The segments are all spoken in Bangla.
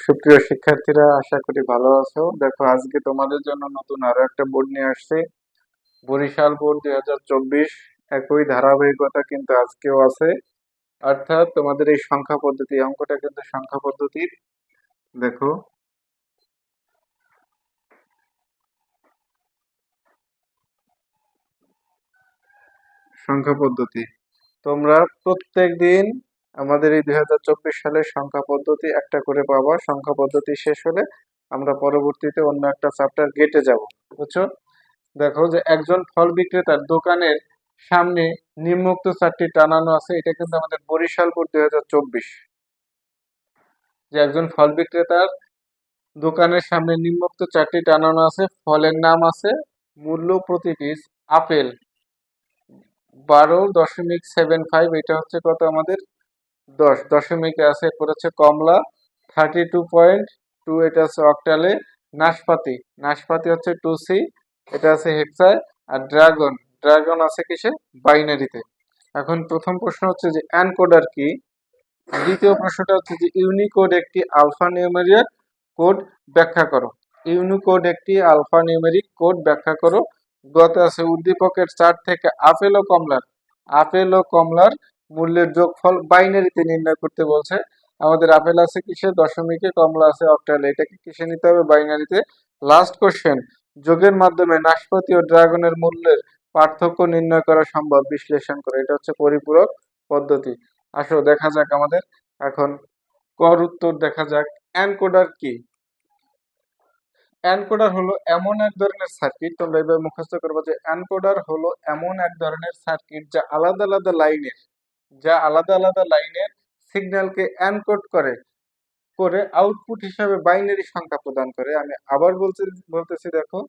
সুপ্রিয় শিক্ষার্থীরা, আশা করি ভালো আছো। দেখো, আজকে তোমাদের জন্য নতুন আরও একটা বোর্ড নিয়ে আসছে। বরিশাল বোর্ড দুই হাজার চব্বিশ, একই ধারাবাহিকতা কিন্তু আজকেও আছে। অর্থাৎ তোমাদের এই সংখ্যা পদ্ধতি অঙ্কটা কিন্তু সংখ্যা পদ্ধতির। দেখো। সংখ্যা পদ্ধতি। তোমরা প্রত্যেক দিন আমাদের এই দুই হাজার চব্বিশ সালের সংখ্যা পদ্ধতি একটা করে পাবা সংখ্যা পদ্ধতি শেষ হলে আমরা পরবর্তীতে অন্য একটা চ্যাপ্টার গেটে যাব, বুঝছ? দেখো যে একজন ফল বিক্রেতার দোকানের সামনে নিম্নোক্ত চারটি টানানো আছে, এটা কিন্তু আমাদের বরিশাল বোর্ড দুই যে একজন ফল বিক্রেতার দোকানের সামনে নিম্নোক্ত চারটি টানানো আছে, ফলের নাম আছে, মূল্য প্রতি পিস আপেল বারো দশমিক সেভেন ফাইভ, এটা হচ্ছে কত আমাদের? দশ, দশমিকে আছে এরপর হচ্ছে কমলা থার্টি টু পয়েন্ট টু এটা আছে অক্টালে নাশপাতি নাশপাতি হচ্ছে টু সি এটা আছে হেক্সায় আর ড্রাগন ড্রাগন আছে কিসে? বাইনারিতে এখন প্রথম প্রশ্ন হচ্ছে যে অ্যানকোডার কি? দ্বিতীয় প্রশ্নটা হচ্ছে যে ইউনিকোড একটি আলফা নিউমেরিক কোড ব্যাখ্যা করো। ইউনিকোড একটি আলফা নিউমেরিক কোড ব্যাখ্যা করো। গত আছে উদ্দীপকের চার থেকে আপেল ও কমলার। আপেল ও কমলার মূল্যের যোগফল বাইনারিতে নির্ণয় করতে বলছে। আমাদের আপেল আছে কিসে? দশমিকে, কমলা আছে অক্টালে এটাকে কিসে নিতে হবে? বাইনারিতে। লাস্ট কোশ্চেন যোগের মাধ্যমে নাশপাতি ও ড্রাগনের মূল্যের পার্থক্য নির্ণয় করা সম্ভব? বিশ্লেষণ করে। এটা হচ্ছে পরিপূরক পদ্ধতি। আসো, দেখা যাক আমাদের। এখন কর উত্তর দেখা যাক। অ্যানকোডার কি? অ্যানকোডার হলো এমন এক ধরনের সার্কিট। তোমরা এবার মুখস্থ করব যে অ্যানকোডার হলো এমন এক ধরনের সার্কিট যা আলাদা আলাদা লাইনের যা আলাদা আলাদা লাইনের সিগন্যালকে অ্যানকোড করে করে আউটপুট হিসাবে বাইনারি সংখ্যা প্রদান করে। আমি আবার বলতে, বলতেছি দেখো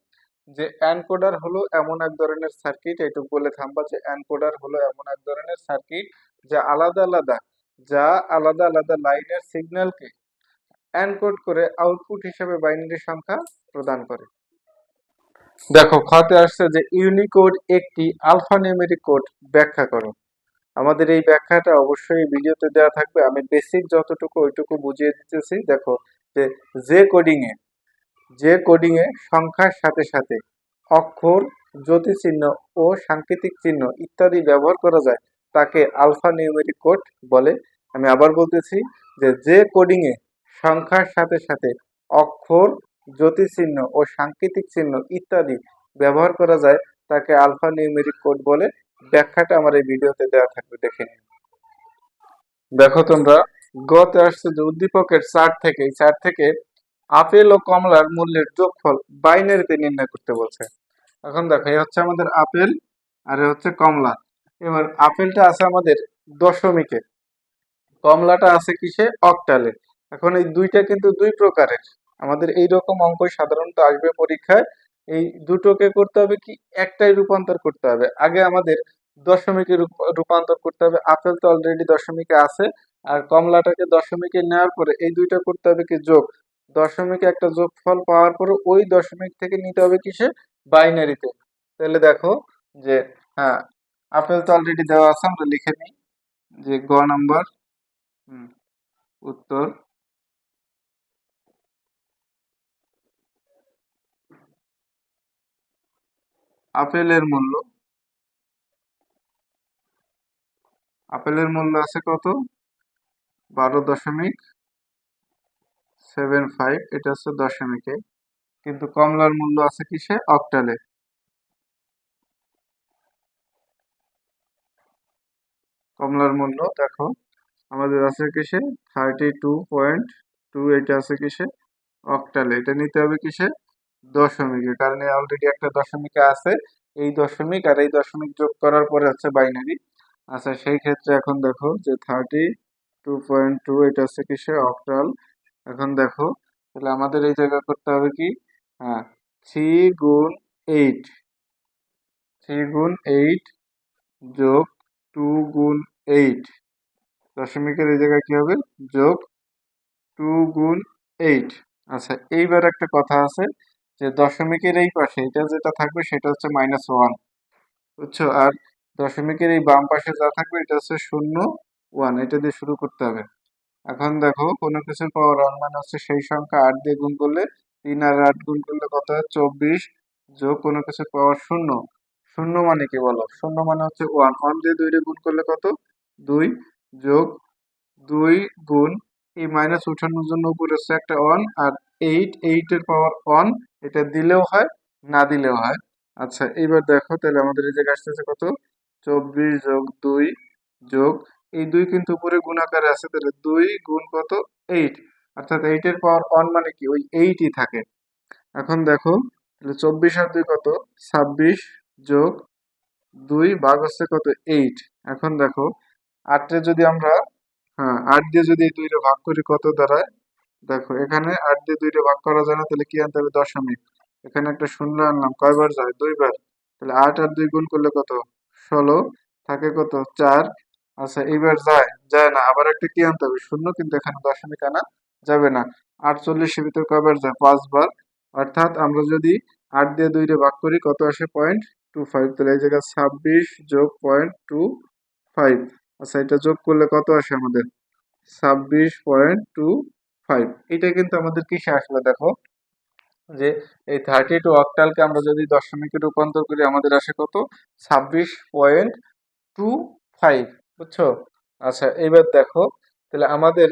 যে অ্যানকোডার হলো এমন এক ধরনের সার্কিট এইটুকু বলে থামবা যে অ্যানকোডার হলো এমন এক ধরনের সার্কিট যা আলাদা আলাদা, যা আলাদা আলাদা লাইনের সিগন্যালকে এনকোড করে আউটপুট হিসাবে বাইনারি সংখ্যা প্রদান করে। দেখো, খতে আসছে যে ইউনিকোড একটি আলফা নিউমেরিক কোড ব্যাখ্যা করো। আমাদের এই ব্যাখ্যাটা অবশ্যই ভিডিওতে দেওয়া থাকবে। আমি বেসিক যতটুকু ওইটুকু বুঝিয়ে দিতেছি, দেখো যে যে কোডিং এ, যে কোডিং এ সংখ্যার সাথে সাথে অক্ষর, জ্যোতিচিহ্ন ও সাংকেতিক চিহ্ন ইত্যাদি ব্যবহার করা যায়, তাকে আলফা নিউমেরিক কোড বলে। আমি আবার বলতেছি যে যে কোডিং এ সংখ্যার সাথে সাথে অক্ষর, জ্যোতিচিহ্ন ও সাংকেতিক চিহ্ন ইত্যাদি ব্যবহার করা যায়, তাকে আলফা নিউমেরিক কোড বলে। ব্যাখ্যাটা আমার এই ভিডিওতে দেওয়া থাকবে, দেখে নিন। দেখো তোমরা, গতে আসছে যে উদ্দীপকের চার থেকে, এই চার থেকে আপেল ও কমলার মূল্যের যোগফল বাইনারিতে নির্ণয় করতে বলছে। এখন দেখো এই হচ্ছে আমাদের আপেল আর এ হচ্ছে কমলা। এবার আপেলটা আছে আমাদের দশমিকে, কমলাটা আছে কিসে? অক্টালে। এখন এই দুইটা কিন্তু দুই প্রকারের। আমাদের এই রকম অঙ্ক সাধারণত আসবে পরীক্ষায়। এই দুটোকে করতে হবে কি? একটাই রূপান্তর করতে হবে। আগে আমাদের দশমিকে রূপান্তর করতে হবে। আপেল তো অলরেডি দশমিকে আছে। আর কমলাটাকে দশমিকে নেওয়ার পরে এই দুইটা করতে হবে কি? যোগ। দশমিকে একটা যোগফল পাওয়ার পরে ওই দশমিক থেকে নিতে হবে কিসে? বাইনারিতে। তাহলে দেখো যে হ্যাঁ আপেল তো অলরেডি দেওয়া আছে, আমরা লিখে নিই। যে গ নাম্বার উত্তর। আপেলের মূল্য। আপেলের মূল্য আছে কত? বারো দশমিক সেভেন ফাইভ, এটা হচ্ছে দশমিকে। কিন্তু কমলার মূল্য আছে কিসে? অক্টালে। কমলার মূল্য, দেখো, আমাদের আছে কিসে? থার্টি টু পয়েন্ট টু, এটা আছে কিসে? অক্টালে। এটা নিতে হবে কিসে? দশমিকে, কারণ অলরেডি একটা দশমিকে আছে, এই দশমিক আর এই দশমিক যোগ করার পরে হচ্ছে বাইনারি আচ্ছা সেই ক্ষেত্রে এখন দেখো যে থার্টি টু পয়েন্ট টু এটা হচ্ছে কিসে অক্টাল এখন দেখো, তাহলে আমাদের এই জায়গা করতে হবে কি? হ্যাঁ থ্রি গুণ এইট থ্রি গুণ এইট যোগ টু গুণ এইট দশমিকের এই জায়গায় কী হবে? যোগ টু গুণ এইট আচ্ছা এইবার একটা কথা আছে যে দশমিকের এই পাশে, এটা যেটা থাকবে সেটা হচ্ছে মাইনাস ওয়ান বুঝছ? আর দশমিকের এই বাম পাশে যা থাকবে, এটা হচ্ছে শূন্য ওয়ান এটা দিয়ে শুরু করতে হবে। এখন দেখো, কোনো কিছুর পাওয়ার ওয়ান মানে হচ্ছে সেই সংখ্যা আট দিয়ে গুণ করলে তিন আর আট গুণ করলে কত হয়? চব্বিশ। যোগ কোনো কিছুর পাওয়ার শূন্য। শূন্য মানে কি বলো? শূন্য মানে হচ্ছে ওয়ান ওয়ান দিয়ে দুই দিয়ে গুণ করলে কত? দুই। যোগ দুই গুণ, এই মাইনাস উঠানোর জন্য উপরে হচ্ছে একটা ওয়ান আর এইট এইটের পাওয়ার ওয়ান এটা দিলেও হয়, না দিলেও হয়। আচ্ছা এইবার দেখো, তাহলে আমাদের এই জায়গায় আসতেছে কত? চব্বিশ যোগ দুই যোগ, এই দুই কিন্তু উপরে গুণ গুণাকারে আছে, তাহলে দুই গুণ কত? এইট অর্থাৎ এইটের পাওয়ার ওয়ান মানে কি? ওই এইটই থাকে। এখন দেখো, তাহলে চব্বিশ আর দুই কত? ছাব্বিশ যোগ দুই ভাগ হচ্ছে কত? এইট এখন দেখো, আটে যদি আমরা হ্যাঁ আট দিয়ে যদি এই দুইটা ভাগ করি, কত দাঁড়ায়? দেখো, এখানে আট দিয়ে দুইটা ভাগ করা যায় না, তাহলে কি আনতে হবে? দশমিক। এখানে একটা শূন্য আনলাম, কয়বার যায়? দুইবার। তাহলে আট আর দুই গুণ করলে কত? ষোলো। থাকে কত? চার। আচ্ছা এইবার যায় যায় না। আবার একটা কি আনতে হবে? শূন্য, কিন্তু এখানে দশমিক আনা যাবে না। আটচল্লিশের ভিতর কয়বার যায়? পাঁচবার। অর্থাৎ আমরা যদি আট দিয়ে দুইটা ভাগ করি, কত আসে? Point two five. তাহলে এই জায়গায় ছাব্বিশ যোগ পয়েন্ট টু ফাইভ। আচ্ছা এটা যোগ করলে কত আসে আমাদের? ছাব্বিশ পয়েন্ট টু ফাইভ এটা কিন্তু আমাদের কিসে আসলে, দেখো। যে এই থার্টি টু অক্টালকে আমরা যদি দশমিকে রূপান্তর করি, আমাদের আসে কত? ছাব্বিশ পয়েন্ট টু ফাইভ বুঝছ? আচ্ছা এবার দেখো। তাহলে আমাদের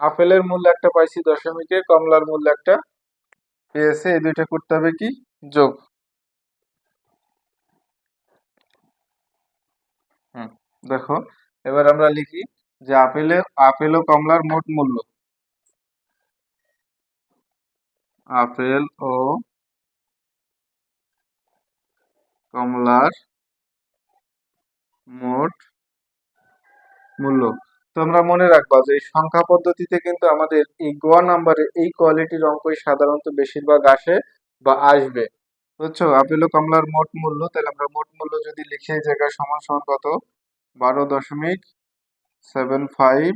আপেলের মূল্য একটা পাইছি দশমিকে, কমলার মূল্য একটা পেয়েছে। এই দুইটা করতে হবে কি? যোগ। হুম, দেখো। এবার আমরা লিখি যে আপেলের, আপেল ও কমলার মোট মূল্য। আপেল ও কমলার মোট মূল্য। তোমরা মনে রাখবা যে সংখ্যা পদ্ধতিতে কিন্তু আমাদের এই গোয়া নাম্বারে এই কোয়ালিটির অঙ্কই সাধারণত বেশিরভাগ আসে বা আসবে। বুঝছ? আপেল ও কমলার মোট মূল্য, তাহলে আমরা মোট মূল্য যদি লিখি জায়গায় সমান সমান কত? বারো দশমিক সেভেন ফাইভ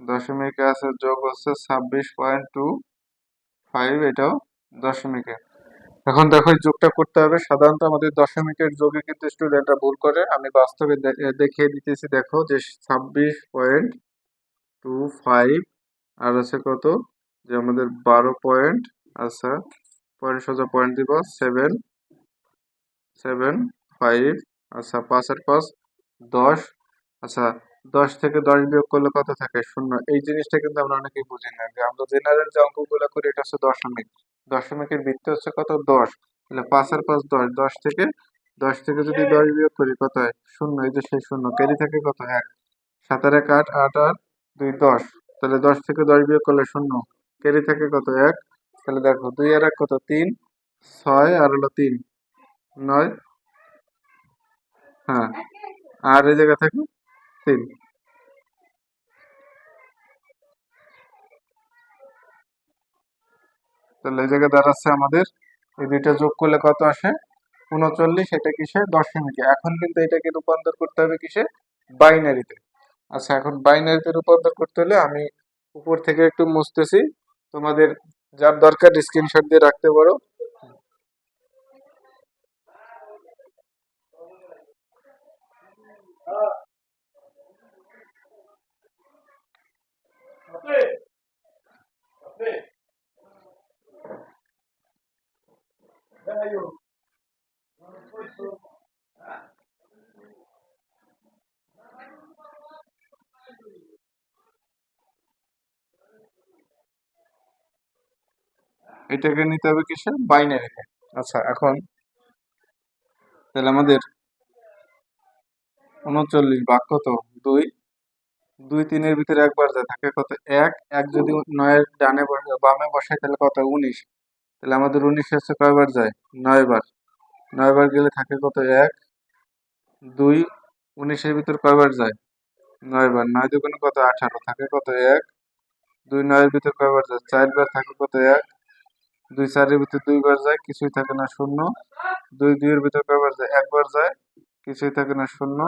দশমিকে আছে, যোগ হচ্ছে ছাব্বিশ পয়েন্ট টু ফাইভ এটাও দশমিকে এখন দেখো যোগটা করতে হবে। সাধারণত আমাদের দশমিকের যোগে কিন্তু স্টুডেন্টরা ভুল করে। আমি বাস্তবে দেখিয়ে দিতেছি, দেখো যে ছাব্বিশ পয়েন্ট টু ফাইভ আর আছে কত? যে আমাদের বারো পয়েন্ট আচ্ছা পয়েন্ট সোজা পয়েন্ট দিব সেভেন সেভেন ফাইভ আচ্ছা পাঁচ আর পাঁচ দশ আচ্ছা দশ থেকে দশ বিয়োগ করলে কত থাকে? শূন্য। এই জিনিসটা কিন্তু আমরা অনেকেই বুঝি না। যে আমরা জেনারেল যে অঙ্কগুলো করি, এটা হচ্ছে দশমিক। দশমিকের ভিত্তি হচ্ছে কত? দশ। তাহলে পাঁচ আর পাঁচ দশ। দশ থেকে দশ থেকে যদি দশ বিয়োগ করি, কত হয়? শূন্য। এই যে সেই শূন্য। ক্যারি থাকে কত? এক। সাত আর এক, আট আট আর দুই, দশ। তাহলে দশ থেকে দশ বিয়োগ করলে শূন্য। ক্যারি থাকে কত? এক। তাহলে দেখো, দুই আর এক কত? তিন। ছয় আর হলো তিন। নয়। হ্যাঁ। আর এই জায়গা থাকে তিন তাহলে এই জায়গায় দাঁড়াচ্ছে আমাদের। এই দুইটা যোগ করলে কত আসে? উনচল্লিশ, এটা কিসে? দশমিকে। এখন কিন্তু এটাকে রূপান্তর করতে হবে কিসে? বাইনারিতে। আচ্ছা এখন বাইনারিতে রূপান্তর করতে হলে আমি উপর থেকে একটু মুছতেছি। তোমাদের যার দরকার স্ক্রিনশট দিয়ে রাখতে পারো। এটাকে নিতে হবে কিসে? বাইনারিতে আচ্ছা এখন তাহলে আমাদের উনচল্লিশ ভাগ কত? দুই। দুই তিনের ভিতরে একবার যায়, থাকে কত এক এক যদি নয়ের ডানে বামে বসাই তাহলে কত উনিশ? তাহলে আমাদের উনিশ হচ্ছে কয়বার যায়? নয় বার নয় বার গেলে থাকে কত এক, দুই, উনিশের ভিতর কয়বার যায়? নয় বার নয় দুগুণে কত আঠারো, থাকে কত এক, দুই নয়ের ভিতর কয়বার যায়? চারবার থাকে কত এক, দুই চারের ভিতর দুইবার যায়, কিছুই থাকে না শূন্য। দুই দুইয়ের ভিতর কয়বার যায়? একবার যায়, কিছুই থাকে না শূন্য।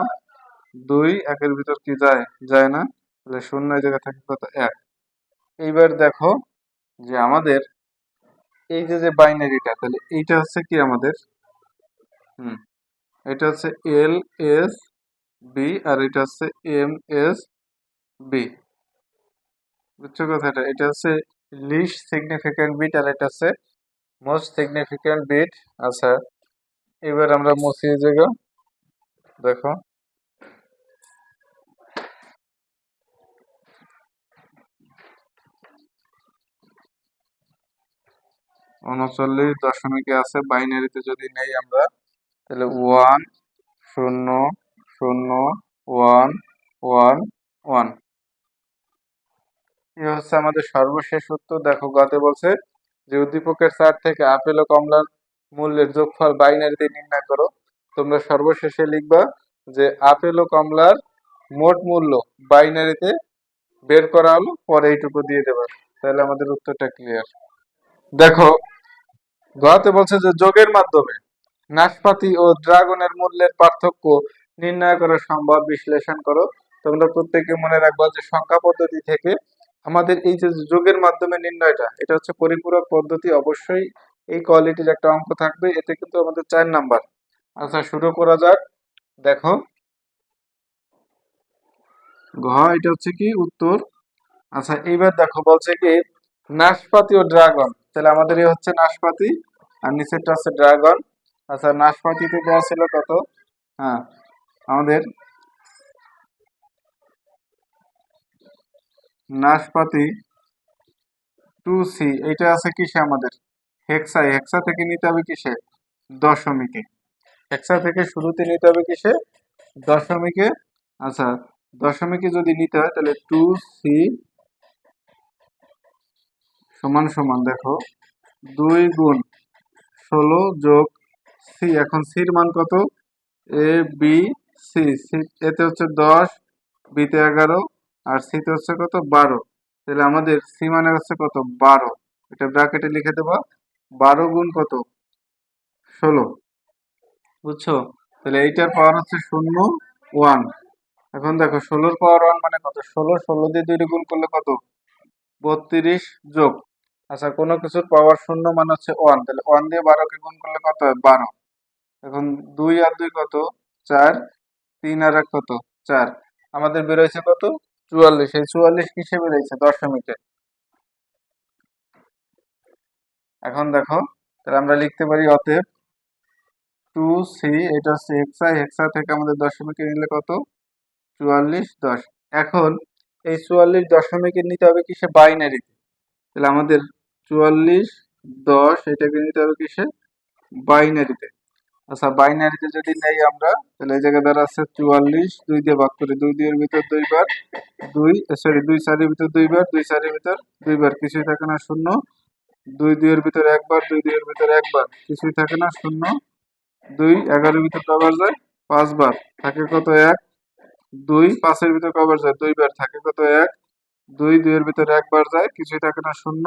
দুই, একের ভিতর কি যায়? যায় না? তাহলে শূন্য জায়গায় থাকে কত? এক। এইবার দেখো যে আমাদের এই যে যে বাইনারিটা, তাহলে এইটা হচ্ছে কি আমাদের? হুম, এটা হচ্ছে এল, এস, বি, আর এটা হচ্ছে এম, এস, বি। বুঝছ কথাটা? এটা হচ্ছে লিস্ট সিগনিফিক্যান্ট বিট আর এটা হচ্ছে মোস্ট সিগনিফিক্যান্ট বিট। আচ্ছা এবার আমরা মুছিয়ে জায়গা দেখো উনচল্লিশ দশমিকে আছে। বাইনারিতে যদি নেই আমরা, তাহলে ওয়ান শূন্য শূন্য, ওয়ান ওয়ান ওয়ান। এই হচ্ছে আমাদের সর্বশেষ উত্তর। দেখো, গতে বলছে যে উদ্দীপকের চার থেকে আপেল ও কমলার মূল্যের যোগফল বাইনারিতে নির্ণয় করো। তোমরা সর্বশেষে লিখবা যে আপেল ও কমলার মোট মূল্য বাইনারিতে বের করা হলো, পরে এইটুকু দিয়ে দেবে। তাহলে আমাদের উত্তরটা ক্লিয়ার দেখো গতে বলছে যে, যোগের মাধ্যমে নাশপাতি ও ড্রাগনের মূল্যের পার্থক্য নির্ণয় করা সম্ভব। বিশ্লেষণ করো। তোমরা প্রত্যেকে মনে রাখবা যে, সংখ্যা পদ্ধতি থেকে আমাদের এই যে যোগের মাধ্যমে নির্ণয়টা, এটা হচ্ছে পরিপূরক পদ্ধতি। অবশ্যই এই কোয়ালিটির একটা অঙ্ক থাকবে। এতে কিন্তু আমাদের চার নাম্বার। আচ্ছা শুরু করা যাক। দেখো। ঘ, এটা হচ্ছে কি? উত্তর। আচ্ছা এইবার দেখো, বলছে কি? নাশপাতি ও ড্রাগন। তাহলে আমাদের এই হচ্ছে নাশপাতি, আর নিচেরটা হচ্ছে ড্রাগন। আচ্ছা নাশপাতিতে দেওয়া ছিল কত? হ্যাঁ আমাদের নাশপাতি টু সি এটা আছে কিসে আমাদের? হেক্সায় হেক্সা থেকে নিতে হবে কিসে? দশমিকে। হেক্সা থেকে শুরুতে নিতে হবে কিসে? দশমিকে। আচ্ছা দশমিকে যদি নিতে হয় তাহলে টু সি সমান সমান, দেখো। দুই গুণ ষোলো যোগ সি, এখন সির মান কত? এ, বি, সি। সি, এতে হচ্ছে দশ, বিতে এগারো, আর সিতে হচ্ছে কত? বারো। তাহলে আমাদের সি মানে হচ্ছে কত? বারো। এটা ব্র্যাকেটে লিখে দেবা। বারো গুণ কত? ষোলো। বুঝছ? তাহলে এইটার পাওয়ার হচ্ছে শূন্য, ওয়ান। এখন দেখো, ষোলোর পাওয়ার ওয়ান মানে কত? ষোলো ষোলো দিয়ে দুইটা গুণ করলে কত? বত্রিশ যোগ আচ্ছা কোনো কিছুর পাওয়ার শূন্য মানে হচ্ছে ওয়ান তাহলে ওয়ান দিয়ে বারোকে গুণ করলে কত হয়? বারো। এখন দুই আর দুই কত? চার। তিন আর এক কত? চার। আমাদের বেরোয়ছে কত? চুয়াল্লিশ। এই চুয়াল্লিশ কিসে বেরোয়ছে দশমিকে। এখন দেখো, তাহলে আমরা লিখতে পারি অতএব টু সি এটা হচ্ছে হেক্সা হেক্সা থেকে আমাদের দশমিকে নিলে কত? চুয়াল্লিশ, দশ। এখন এই চুয়াল্লিশ দশমিকে নিতে হবে কিসে? বাইনারিতে তাহলে আমাদের চুয়াল্লিশ, দশ এটাকে নিতে হবে কিসে? বাইনারিতে। আচ্ছা বাইনারিতে যদি নেই আমরা, তাহলে এই জায়গায় দ্বারা আছে চুয়াল্লিশ, দুই দিয়ে ভাগ করি দুই দুইয়ের ভিতর দুইবার, দুই সরি দুই চারের ভিতর দুইবার, দুই চারের ভিতর দুইবার, কিছুই থাকে না, শূন্য। দুই দুইয়ের ভিতর একবার, দুই দুইয়ের ভিতর একবার, কিছুই থাকে না, শূন্য। দুই, এগারোর ভিতর কবার যায়, পাঁচবার, থাকে কত এক? দুই, পাঁচের ভিতর কবার যায়, দুইবার, থাকে কত এক? দুই, দুইয়ের ভিতর একবার যায়, কিছুই থাকে না, শূন্য।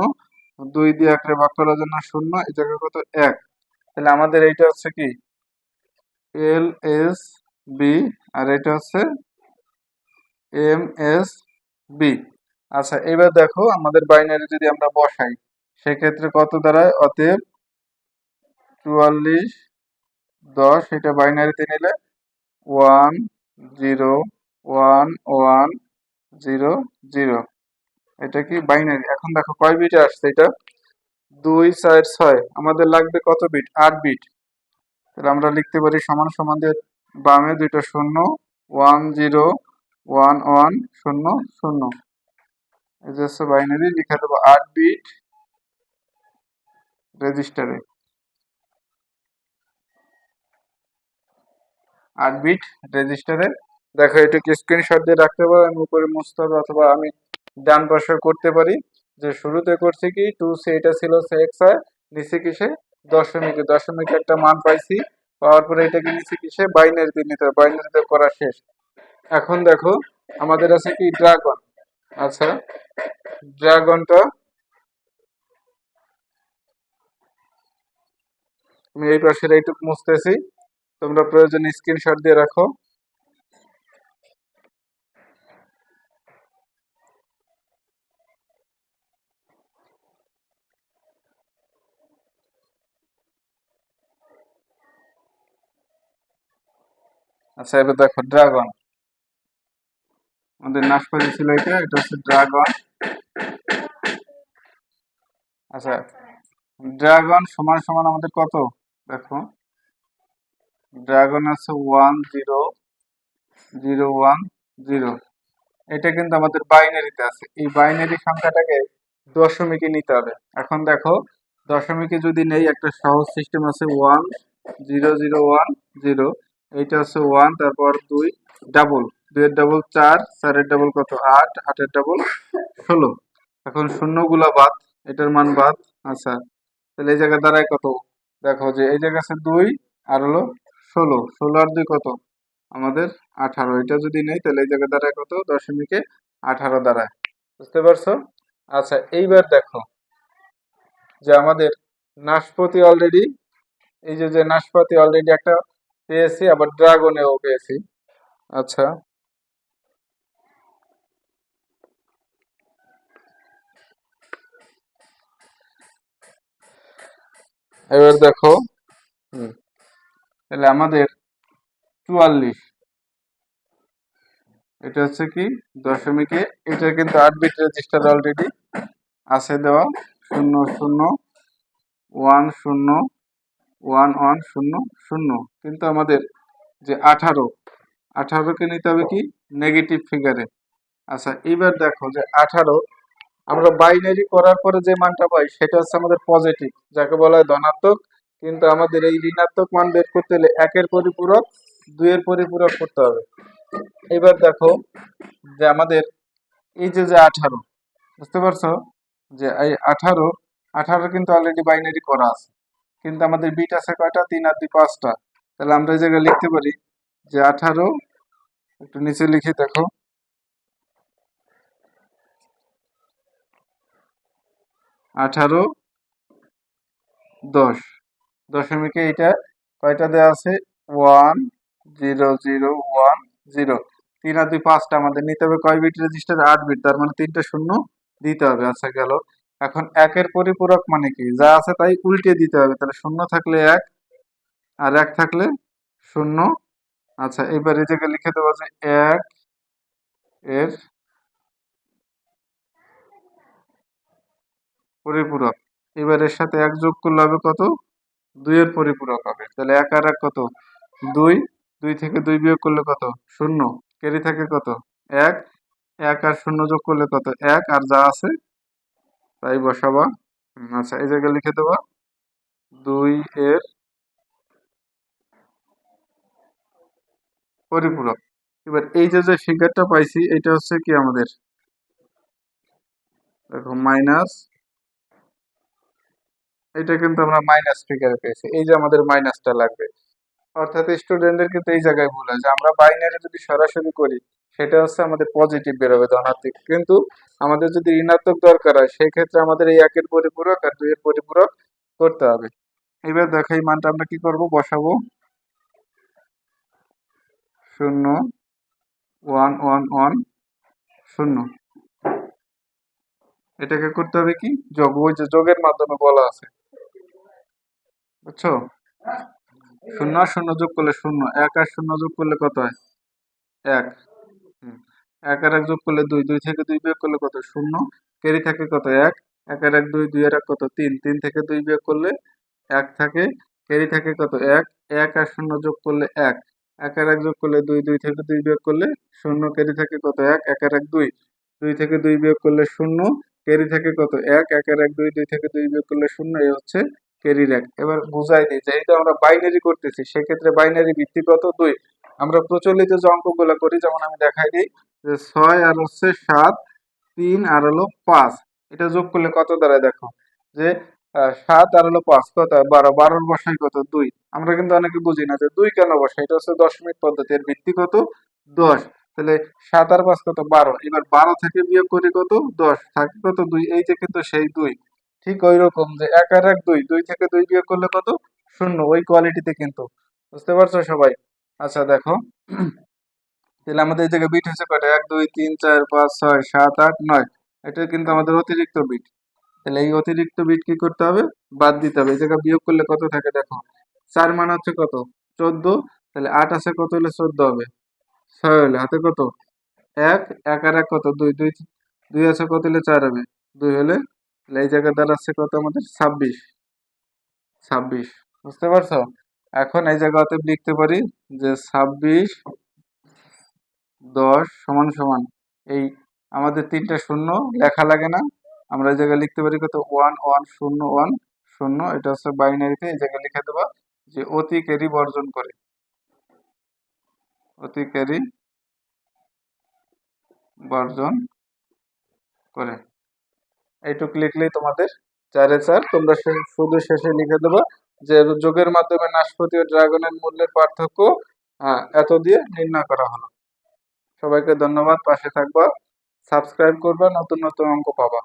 দুই দিয়ে একটা ভাগ করার জন্য শূন্য, এই জায়গায় কত? এক। তাহলে আমাদের এইটা হচ্ছে কি? এল এস বি, আর এটা হচ্ছে এম এস বি। আচ্ছা এবার দেখো, আমাদের বাইনারি যদি আমরা বসাই, সেক্ষেত্রে কত দাঁড়ায়? অতএব চুয়াল্লিশ দশ, এটা বাইনারিতে নিলে one zero one one zero zero. এটা কি বাইনারি এখন দেখো কয় বিটে আসছে এটা? দুই, চার, ছয়। আমাদের লাগবে কত বিট আট বিট তাহলে আমরা লিখতে পারি সমান সমান দিয়ে বামে দুইটা শূন্য ওয়ান জিরো ওয়ান ওয়ান শূন্য শূন্য। যে হচ্ছে বাইনারি লিখে দেবো আট বিট রেজিস্টারে আট বিট রেজিস্টারে দেখো এটাকে স্ক্রিনশট দিয়ে রাখতে পারো? আমি উপরে মুছতে হবে অথবা আমি ডান পাশে করতে পারি। যে শুরুতে করছি কি? টু সে এটা ছিল এক্স আই নিচে কিসে? দশমিকে। দশমিকে একটা মান পাইছি। পাওয়ার পরে এটাকে নিচে কিসে? বাইনারিতে নিতে হবে। বাইনারিতে করা শেষ। এখন দেখো, আমাদের আছে কি? ড্রাগন আচ্ছা। ড্রাগনটা আমি এই পাশের এইটুকু মুছতেছি। তোমরা প্রয়োজনে স্ক্রিনশট দিয়ে রাখো। আচ্ছা এবার দেখো ড্রাগন আমাদের নাশপাতি ছিল এটা এটা হচ্ছে ড্রাগন আচ্ছা ড্রাগন সমান সমান আমাদের কত? দেখো ড্রাগন আছে one zero zero one zero এটা কিন্তু আমাদের বাইনারিতে আছে। এই বাইনারি সংখ্যাটাকে দশমিকে নিতে হবে। এখন দেখো, দশমিকে যদি নেই, একটা সহজ সিস্টেম আছে one zero zero one zero এইটা হচ্ছে ওয়ান তারপর দুই ডাবল দুইয়ের ডাবল চার, চারের ডাবল কত? আট, আটের ডাবল ষোলো। এখন শূন্যগুলা বাদ, এটার মান বাদ। আচ্ছা তাহলে এই জায়গায় দাঁড়ায় কত? দেখো যে এই জায়গা আছে দুই, আর হলো ষোলো। ষোলো আর দুই কত? আমাদের আঠারো। এটা যদি নেই, তাহলে এই জায়গায় দাঁড়ায় কত? দশমিকে আঠারো দাঁড়ায়। বুঝতে পারছ? আচ্ছা এইবার দেখো যে আমাদের নাশপাতি অলরেডি এই যে যে নাশপাতি অলরেডি একটা পেয়েছি আবার ড্রাগনেও পেয়েছি আচ্ছা। এবার দেখো তাহলে আমাদের চুয়াল্লিশ। এটা হচ্ছে কি? দশমিকে, এটা কিন্তু আট বিট রেজিস্টার অলরেডি আছে দেওয়া শূন্য শূন্য ওয়ান শূন্য ওয়ান ওয়ান শূন্য শূন্য। কিন্তু আমাদের যে আঠারো, আঠারোকে নিতে হবে কি? নেগেটিভ ফিগারে আচ্ছা এবার দেখো যে আঠারো, আমরা বাইনারি করার পরে যে মানটা পাই, সেটা হচ্ছে আমাদের পজিটিভ যাকে বলা হয় ধনাত্মক। কিন্তু আমাদের এই ঋণাত্মক মান বের করতে হলে একের পরিপূরক, দুইয়ের পরিপূরক করতে হবে। এবার দেখো যে আমাদের এই যে যে আঠারো, বুঝতে পারছ? যে এই আঠারো আঠারো কিন্তু অলরেডি বাইনারি করা আছে। কিন্তু আমাদের বিট আছে কয়টা? তিন আর দুই পাঁচটা। তাহলে আমরা এই জায়গায় লিখতে পারি যে আঠারো, একটু নিচে লিখে দেখো। আঠারো, দশ। দশমিকে এটা কয়টা দেওয়া আছে? One, zero zero, one, zero. তিন আর দুই পাঁচটা আমাদের নিতে হবে। কয় বিট রেজিস্টার? আট বিট। তার মানে তিনটা শূন্য দিতে হবে। আচ্ছা গেল। এখন একের পরিপূরক মানে কি? যা আছে তাই উল্টে দিতে হবে। তাহলে শূন্য থাকলে এক আর এক থাকলে শূন্য। আচ্ছা এবার জায়গায় লিখে দেবো যে এক এর পরিপূরক। এবার এর সাথে এক যোগ করলে হবে কত? দুইয়ের পরিপূরক হবে। তাহলে এক আর এক কত? দুই। দুই থেকে দুই বিয়োগ করলে কত? শূন্য। কেরি থাকে কত? এক। এক আর শূন্য যোগ করলে কত? এক। আর যা আছে তাই বসাবা। আচ্ছা এই জায়গায় লিখে দেবা। দুই এর পরিপূরক। এবার এই যে যে ফিগারটা পাইছি, এটা হচ্ছে কি আমাদের? দেখো মাইনাস এটা কিন্তু আমরা মাইনাস ফিগারে পেয়েছি। এই যে আমাদের মাইনাসটা লাগবে। অর্থাৎ স্টুডেন্টদের কিন্তু এই জায়গায় ভুল হয় যে আমরা বাইনারি যদি সরাসরি করি, সেটা হচ্ছে আমাদের পজিটিভ বেরোবে ধনাত্মক। কিন্তু আমাদের যদি ঋণাত্মক দরকার হয় সেই ক্ষেত্রে আমাদের এই একের পরিপূরক আর দুইয়ের পরিপূরক করতে হবে। এবার দেখো এই মানটা আমরা কি করব? বসাবো। শূন্য ওয়ান ওয়ান ওয়ান শূন্য। এটাকে করতে হবে কি? যোগ, ওই যে যোগের মাধ্যমে বলা আছে। বুঝছ? শূন্য আর শূন্য যোগ করলে শূন্য। এক আর শূন্য যোগ করলে কত হয়? এক। এক আর এক যোগ করলে দুই। দুই থেকে দুই বিয়োগ করলে কত? শূন্য। কেরি থাকে কত? এক। এক আর এক, দুই দুই আর এক কত? তিন। তিন থেকে দুই বিয়োগ করলে এক থাকে। কেরি থাকে কত? এক। এক আর শূন্য যোগ করলে এক। এক আর এক যোগ করলে দুই। দুই থেকে দুই বিয়োগ করলে শূন্য। কেরি থাকে কত? এক। এক আর এক, দুই। দুই থেকে দুই বিয়োগ করলে শূন্য। কেরি থাকে কত? এক। এক আর এক, দুই দুই থেকে দুই বিয়োগ করলে শূন্য। এই হচ্ছে কেরির এক এবার বুঝাই দিই যেহেতু আমরা বাইনারি করতেছি, সেক্ষেত্রে বাইনারি ভিত্তি কত দুই। আমরা প্রচলিত যে অঙ্কগুলো করি, যেমন আমি দেখাই দিই, যে ছয় আর হচ্ছে সাত, তিন আর হলো পাঁচ। এটা যোগ করলে কত দাঁড়ায় দেখো? যে সাত আর হলো পাঁচ, কত? বারো। বারোর বসাই কত? দুই। আমরা কিন্তু অনেকে বুঝি না যে দুই কেন বসাই? এটা হচ্ছে দশমিক পদ্ধতি, এর ভিত্তি কত দশ। তাহলে সাত আর পাঁচ কত? বারো। এবার বারো থেকে বিয়োগ করি কত? দশ। থাকে কত? দুই। এই যে কিন্তু সেই দুই। ঠিক ওই রকম যে এক আর এক দুই দুই থেকে দুই বিয়োগ করলে কত? শূন্য। ওই কোয়ালিটিতে কিন্তু। বুঝতে পারছ সবাই? আচ্ছা দেখো। তাহলে আমাদের এই জায়গায় বিট হচ্ছে কয়টা? এক, দুই, তিন, চার, পাঁচ, ছয়, সাত, আট, নয়। এটা কিন্তু আমাদের অতিরিক্ত বিট। তাহলে এই অতিরিক্ত বিট কি করতে হবে? বাদ দিতে হবে। এই জায়গায় বিয়োগ করলে কত থাকে দেখো? চার মান হচ্ছে কত? চোদ্দ। তাহলে আট আছে কত হলে চোদ্দ হবে? ছয় হলে। হাতে কত? এক। এক আর এক কত? দুই। দুই দুই আছে কত হলে চার হবে? দুই হলে তাহলে এই জায়গায় দাঁড়াচ্ছে কত আমাদের? ছাব্বিশ। ছাব্বিশ। বুঝতে পারছ? এখন এই জায়গাতে লিখতে পারি যে ছাব্বিশ দশ সমান সমান। এই আমাদের তিনটা শূন্য, লেখা লাগে না। আমরা এই জায়গায় লিখতে পারি কত? ওয়ান ওয়ান, শূন্য ওয়ান, শূন্য। এটা হচ্ছে বাইনারিতে এই জায়গায় লিখে দেবা যে অতি ক্যারি বর্জন করে। অতি ক্যারি বর্জন করে। এইটুক লিখলেই তোমাদের চারে চার। তোমরা শুধু শেষে লিখে দেবো যে যোগের মাধ্যমে নাশপতি ও ড্রাগনের মূল্যের পার্থক্য হ্যাঁ, এত দিয়ে নির্ণয় করা হলো। সবাইকে ধন্যবাদ পাশে থাকবা সাবস্ক্রাইব করবা নতুন নতুন অঙ্ক পাবা।